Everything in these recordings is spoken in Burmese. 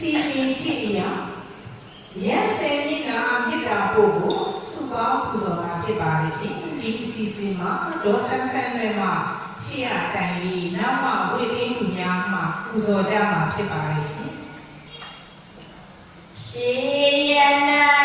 စီစဉ်ရှိရာရက်စင်မြင့်နာမြစ်တာပို့ကိုစုပေါင်းပူဇော်တာဖြစ်ပါလိမ့်ရှင်ဒီအစီအစဉ်မှာဒေါ်ဆန်းဆန်းတွေမှာရှေ့ရတိုင်ပြီးနောက်မှဝိသိသူများမှပူဇော်ကြမှာဖြစ်ပါလိမ့်ရှင်ရှိရနာ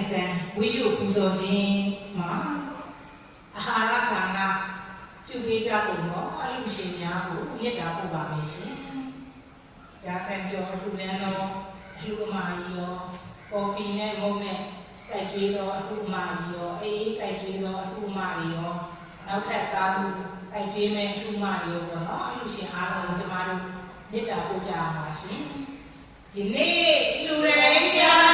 နှစ်ခမ်းဝိယုပူဇော်ခြင်းမှာအာဟာရခန္ဓာပြုပေးကြကုန်သောအလူရှင်များကိုမြတ်တာပို့ပါမယ်ရှင်။ဂျာဆန်ကျော်လူလန်းတော်အလူမာကြီးရောပေါ်ပီနဲ့မုံနဲ့တိုက်ကျွေးတော်အလူမာကြီးရောအေးအေးတိုက်ကျွေးတော်အလူမာကြီးရောနောက်ထပ်သားသူတိုက်ကျွေးမဲ့အလူမာကြီးရောပေါ့နော်အလူရှင်အားလုံးကျမတို့မြတ်တာပို့ကြပါရှင်။ဒီနေ့လူရန်ကြား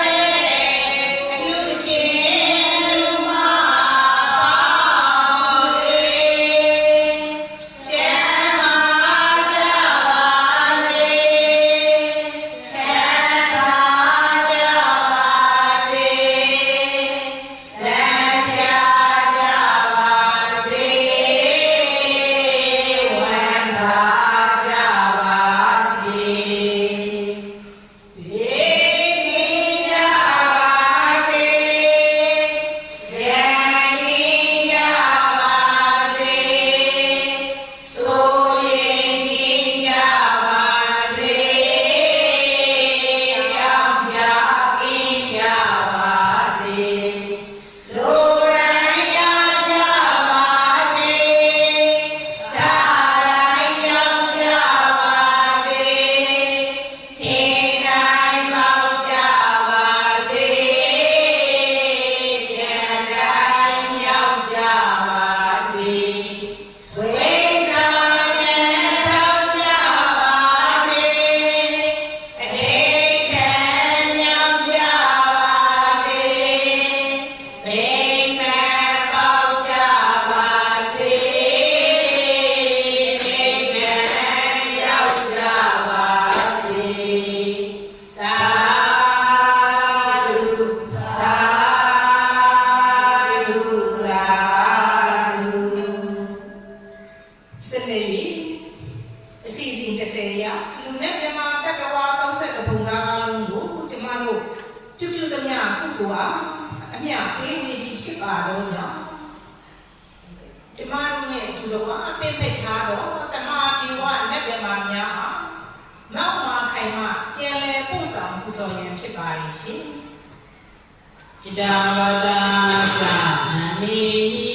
လိုအားမြင့်သိထားတော့တမာဒီဝလက်ပြမာများဟာနောက်မှာခိုင်မှပြန်လည်ပို့ဆောင်ပူဇော်ရန်ဖြစ်ပါ၏ရှင်ဣဒဝတ္တသနမေ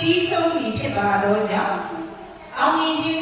ပြီးဆုံးပြီဖြစ်ပါတော့ကြောင့်အောင်မြင်ခြင်း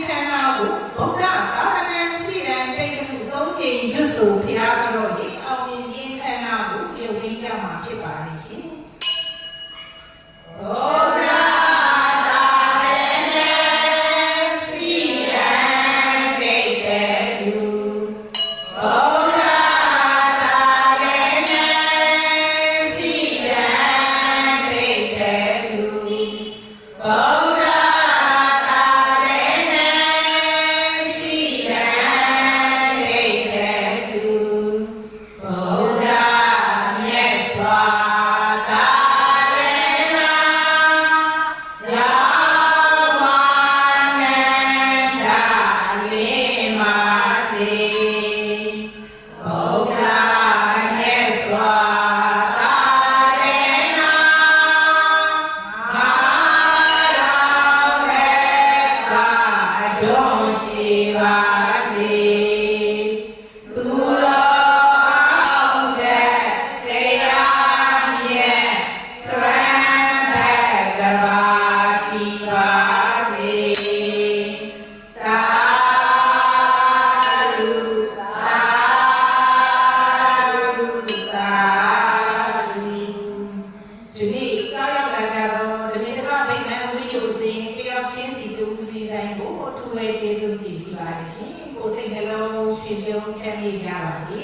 ခွဲကျေးဇူးတင်ရှိပါတယ်ရှင်ကိုယ်စိတ်နှလုံးရှင်ပြုံးချမ်းမြေ့ကြပါစေ